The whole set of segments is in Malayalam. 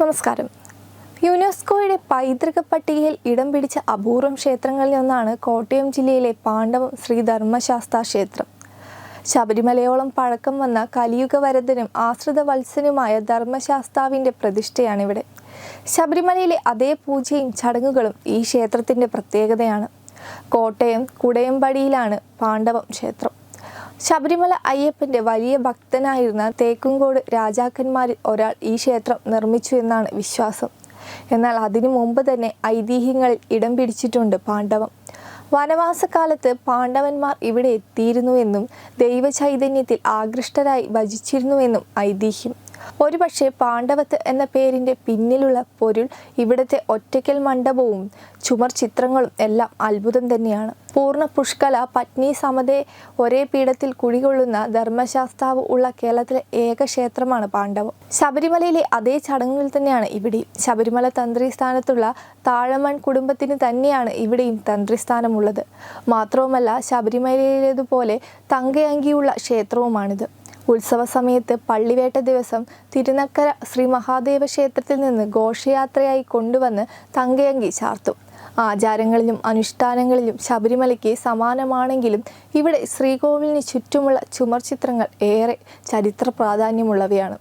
നമസ്കാരം. യുനെസ്കോയുടെ പൈതൃക പട്ടികയിൽ ഇടം പിടിച്ച അപൂർവം ക്ഷേത്രങ്ങളിൽ ഒന്നാണ് കോട്ടയം ജില്ലയിലെ പാണ്ഡവം ശ്രീ ധർമ്മശാസ്താ ക്ഷേത്രം. ശബരിമലയോളം പഴക്കം വന്ന കലിയുഗ വരദനും ആശ്രിത വത്സനുമായ ധർമ്മശാസ്താവിന്റെ പ്രതിഷ്ഠയാണിവിടെ. ശബരിമലയിലെ അതേ പൂജയും ചടങ്ങുകളും ഈ ക്ഷേത്രത്തിന്റെ പ്രത്യേകതയാണ്. കോട്ടയം കുടയമ്പടിയിലാണ് പാണ്ഡവം ക്ഷേത്രം. ശബരിമല അയ്യപ്പന്റെ വലിയ ഭക്തനായിരുന്ന തേക്കുംകോട് രാജാക്കന്മാരിൽ ഒരാൾ ഈ ക്ഷേത്രം നിർമ്മിച്ചു എന്നാണ് വിശ്വാസം. എന്നാൽ അതിനു മുമ്പ് തന്നെ ഐതിഹ്യങ്ങളിൽ ഇടം പിടിച്ചിട്ടുണ്ട് പാണ്ഡവം. വനവാസകാലത്ത് പാണ്ഡവന്മാർ ഇവിടെ എത്തിയിരുന്നുവെന്നും ദൈവചൈതന്യത്തിൽ ആകൃഷ്ടരായി ഭജിച്ചിരുന്നുവെന്നും ഐതിഹ്യം. ഒരുപക്ഷെ പാണ്ഡവത്ത് എന്ന പേരിന്റെ പിന്നിലുള്ള പൊരുൾ ഇവിടുത്തെ ഒറ്റയ്ക്കൽ മണ്ഡപവും ചുമർ ചിത്രങ്ങളും എല്ലാം അത്ഭുതം തന്നെയാണ്. പൂർണ പുഷ്കല പത്നി സമതെ ഒരേ പീഠത്തിൽ കുടികൊള്ളുന്ന ധർമ്മശാസ്താവ് ഉള്ള കേരളത്തിലെ ഏക ക്ഷേത്രമാണ് പാണ്ഡവം. ശബരിമലയിലെ അതേ ചടങ്ങുകൾ തന്നെയാണ് ഇവിടെയും. ശബരിമല തന്ത്രി സ്ഥാനത്തുള്ള താഴമൺ കുടുംബത്തിന് തന്നെയാണ് ഇവിടെയും തന്ത്രിസ്ഥാനമുള്ളത്. മാത്രവുമല്ല ശബരിമലയിലേതുപോലെ തങ്കയങ്കിയുള്ള ക്ഷേത്രവുമാണിത്. ഉത്സവ സമയത്ത് പള്ളിവേട്ട ദിവസം തിരുനക്കര ശ്രീ മഹാദേവ ക്ഷേത്രത്തിൽ നിന്ന് ഘോഷയാത്രയായി കൊണ്ടുവന്ന് തങ്കയങ്കി ചാർത്തും. ആചാരങ്ങളിലും അനുഷ്ഠാനങ്ങളിലും ശബരിമലയ്ക്ക് സമാനമാണെങ്കിലും ഇവിടെ ശ്രീകോവിലിന് ചുറ്റുമുള്ള ചുമർ ചിത്രങ്ങൾ ഏറെ ചരിത്ര പ്രാധാന്യമുള്ളവയാണ്.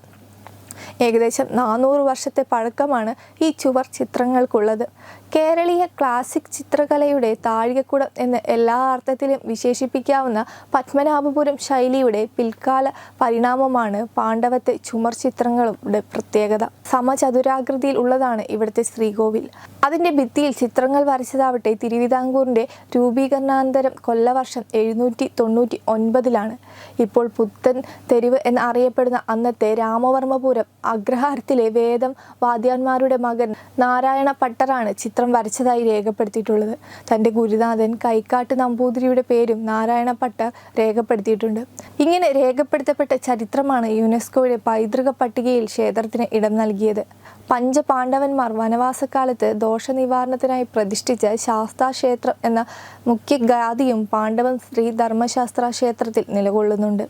ഏകദേശം നാനൂറ് വർഷത്തെ പഴക്കമാണ് ഈ ചുവർ ചിത്രങ്ങൾക്കുള്ളത്. കേരളീയ ക്ലാസിക് ചിത്രകലയുടെ താഴികക്കുടം എന്ന് എല്ലാ അർത്ഥത്തിലും വിശേഷിപ്പിക്കാവുന്ന പത്മനാഭപുരം ശൈലിയുടെ പിൽക്കാല പരിണാമമാണ് പാണ്ഡവത്തെ ചുമർ ചിത്രങ്ങളുടെ പ്രത്യേകത. സമചതുരാകൃതിയിൽ ഉള്ളതാണ് ഇവിടുത്തെ ശ്രീകോവിൽ. അതിന്റെ ഭിത്തിയിൽ ചിത്രങ്ങൾ വരച്ചതാവട്ടെ തിരുവിതാംകൂറിന്റെ രൂപീകരണാന്തരം കൊല്ലവർഷം എഴുന്നൂറ്റി തൊണ്ണൂറ്റി ഒൻപതിലാണ് ഇപ്പോൾ പുത്തൻ തെരുവ് എന്നറിയപ്പെടുന്ന അന്നത്തെ രാമവർമ്മപുരം അഗ്രഹാരത്തിലെ വേദം വാദ്യാന്മാരുടെ മകൻ നാരായണ പട്ടറാണ് ചിത്രം വരച്ചതായി രേഖപ്പെടുത്തിയിട്ടുള്ളത്. തന്റെ ഗുരുനാഥൻ കൈക്കാട്ട് നമ്പൂതിരിയുടെ പേരും നാരായണ പട്ടർ രേഖപ്പെടുത്തിയിട്ടുണ്ട്. ഇങ്ങനെ രേഖപ്പെടുത്തപ്പെട്ട ചരിത്രമാണ് യുനെസ്കോയുടെ പൈതൃക പട്ടികയിൽ ക്ഷേത്രത്തിന് ഇടം നൽകിയത്. പഞ്ചപാണ്ഡവന്മാർ വനവാസക്കാലത്ത് ദോഷനിവാരണത്തിനായി പ്രതിഷ്ഠിച്ച ശാസ്താ ക്ഷേത്രം എന്ന മുഖ്യ ഗാദിയും പാണ്ഡവം ശ്രീ ധർമ്മശാസ്ത്ര ക്ഷേത്രത്തിൽ നിലകൊള്ളുന്നുണ്ട്.